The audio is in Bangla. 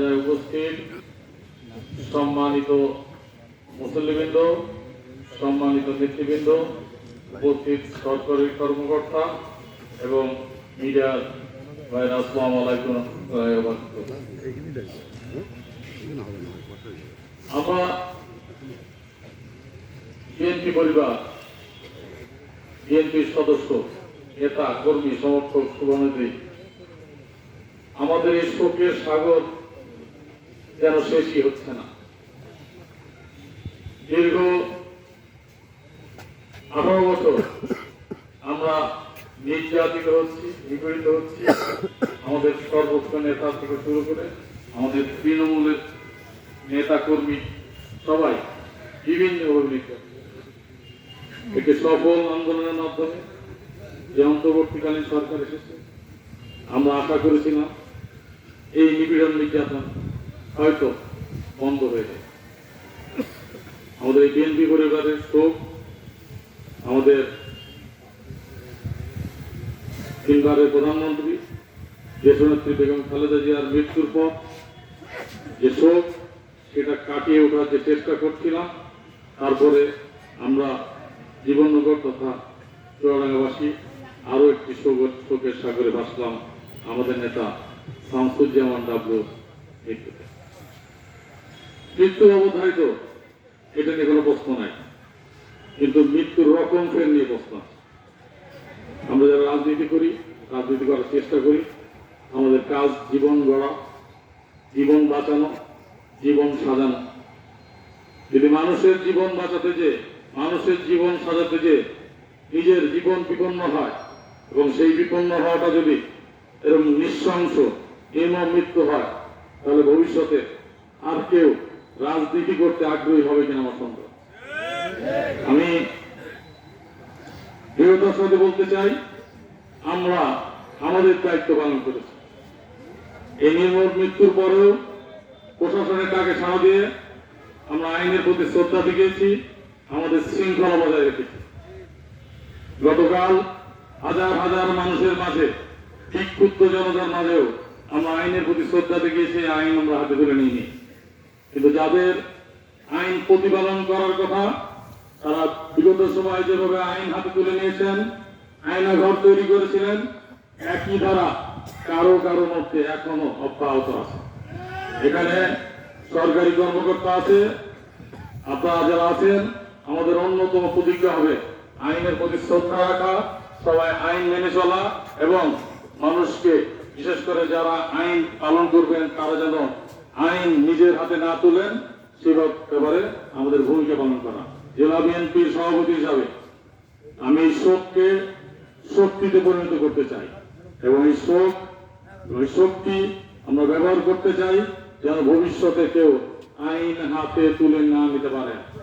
জানাজায় উপস্থিত। সম্মানিত মুসল্লিবৃন্দ, সম্মানিত নেতৃবৃন্দ, উপস্থিত সরকারি কর্মকর্তা এবং মিডিয়ার আমাদের এই শোকের সাগর যেন শেষই হচ্ছে না। দীর্ঘ আঠারো বছর আমরা নির্যাতিত হচ্ছি, নিপীড়িত হচ্ছি। আমাদের সর্বোচ্চ নেতা থেকে শুরু করে আমাদের তৃণমূলের নেতা কর্মী সবাই বিভিন্ন অভিযোগ। একটি সফল আন্দোলনের মাধ্যমে যে অন্তর্বর্তীকালীন সরকার এসেছে, আমরা আশা করেছিলাম এই নিপীড়ন নির্যাতন হয়তো বন্ধ হয়ে যাবে আমাদের এই বিএনপি পরিবারের শোক আমাদের তিনবারের প্রধানমন্ত্রী দেশনেত্রী বেগম খালেদা জিয়ার মৃত্যুর পর যে শোক, সেটা কাটিয়ে ওঠার যে চেষ্টা করছিলাম, তারপরে আমরা জীবননগর তথা চুয়াডাঙ্গাবাসী আরও একটি শোক, শোকের সাগরে ভাসলাম। আমাদের নেতা শামসুজ্জামান ডাবলু মৃত্যুতে। মৃত্যু অবধারিত। এটা নিয়ে কোনো প্রশ্ন নাই। কিন্তু মৃত্যুর রকম ফের নিয়ে প্রশ্ন আমরা যারা রাজনীতি করি, রাজনীতি করার চেষ্টা করি, আমাদের কাজ জীবন গড়া, জীবন বাঁচানো, জীবন সাজানো। যদি মানুষের জীবন বাঁচাতে যে, মানুষের জীবন সাজাতে যে নিজের জীবন বিপন্ন হয়, এবং সেই বিপন্ন হওয়াটা যদি এরকম নিঃশংস, নির্মম মৃত্যু হয়, তাহলে ভবিষ্যতে আর কেউ রাজনীতি করতে আগ্রহী হবে কিনা আমার সন্দেহ। আমি দৃঢ়তার সাথে বলতে চাই, আমরা আমাদের দায়িত্ব পালন করেছি। এই নির্মল মৃত্যুর পরেও প্রশাসনের ডাকে সাড়া দিয়ে আমরা আইনের প্রতি শ্রদ্ধা দেখিয়েছি আমাদের শৃঙ্খলা বজায় রেখেছি। গতকাল হাজার হাজার মানুষের মাঝে বিক্ষুব্ধ জনতার মাঝেও আমরা আইনের প্রতি শ্রদ্ধা দেখিয়েছি আইন আমরা হাতে তুলে নিইনি। কিন্তু যাদের আইন প্রতিপালন করার কথা, তারা বিগত সময় যেভাবে আইন হাতে তুলে নিয়েছেন আইনা ঘর তৈরি করেছিলেন, একই ধারা কারও কারও মধ্যে এখনও অব্যাহত আছে। এখানে সরকারি কর্মকর্তা আছে, আপনারা যারা আছেন, আমাদের অন্যতম প্রতিজ্ঞা হবে আইনের প্রতি শ্রদ্ধা রাখা, সবাই আইন মেনে চলা এবং মানুষকে, বিশেষ করে যারা আইন পালন করবেন, তারা যেন আইন নিজের হাতে না তুলেন সে ব্যাপারে আমাদের ভূমিকা পালন করা। জেলা বিএনপির সভাপতি হিসাবে আমি এই শোককে শক্তিতে পরিণত করতে চাই এবং এই শোক ওই শক্তি আমরা ব্যবহার করতে চাই যেন ভবিষ্যতে কেউ আইন হাতে তুলে না নিতে পারে।